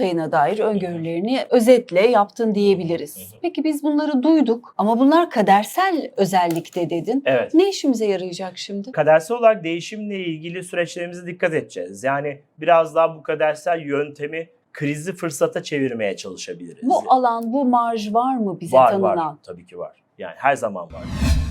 Ayına dair öngörülerini özetle yaptın diyebiliriz. Peki biz bunları duyduk ama bunlar kadersel özellikte dedin. Evet. Ne işimize yarayacak şimdi? Kadersel olarak değişimle ilgili süreçlerimize dikkat edeceğiz. Yani biraz daha bu kadersel yöntemi krizi fırsata çevirmeye çalışabiliriz. Bu alan, bu marj var mı bize var tanınan? var tabii ki var. Yani her zaman var.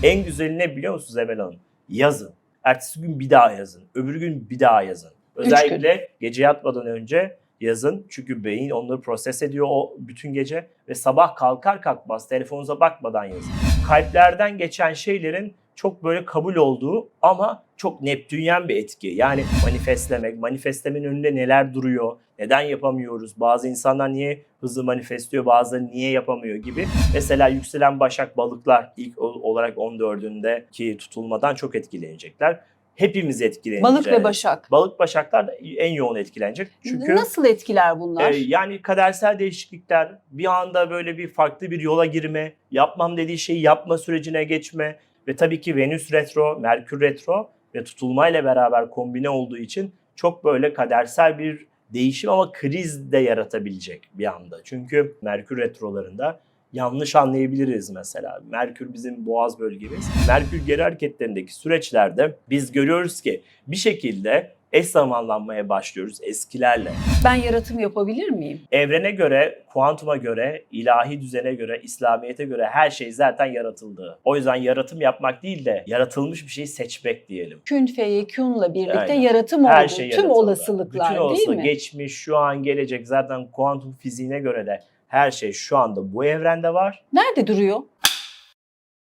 En güzeli ne biliyor musunuz Emel Hanım? Yazın. Ertesi gün bir daha yazın. Öbür gün bir daha yazın. Özellikle gece yatmadan önce yazın. Çünkü beyin onları proses ediyor o bütün gece ve sabah kalkar kalkmaz telefonunuza bakmadan yazın. Kalplerden geçen şeylerin çok böyle kabul olduğu ama çok Neptünyen bir etki. Yani manifestlemek, manifestlemenin önünde neler duruyor, neden yapamıyoruz, bazı insanlar niye hızlı manifestliyor, bazıları niye yapamıyor gibi. Mesela yükselen başak balıklar ilk ol- olarak 14'ündeki tutulmadan çok etkilenecekler. Hepimiz etkileneceğiz. Balık ve Başak. Balık başaklar da en yoğun etkilenecek. Çünkü Nasıl etkiler bunlar? e, yani kadersel değişiklikler, bir anda böyle bir farklı bir yola girme, yapmam dediği şeyi yapma sürecine geçme ve tabii ki Venüs retro, Merkür retro ve tutulmayla beraber kombine olduğu için çok böyle kadersel bir değişim ama kriz de yaratabilecek bir anda. Çünkü Merkür retrolarında yanlış anlayabiliriz mesela. Merkür bizim boğaz bölgemiz. Merkür geri hareketlerindeki süreçlerde biz görüyoruz ki bir şekilde eş zamanlanmaya başlıyoruz eskilerle. Ben yaratım yapabilir miyim? Evrene göre, kuantuma göre, ilahi düzene göre, İslamiyet'e göre her şey zaten yaratıldı. O yüzden yaratım yapmak değil de yaratılmış bir şeyi seçmek diyelim. Kün feyekûnla birlikte Aynen. yaratım oldu. Her şey Tüm yaratıldı. olasılıklar Bütün olasılık, değil mi? geçmiş, şu an, gelecek zaten kuantum fiziğine göre de her şey şu anda bu evrende var. Nerede duruyor?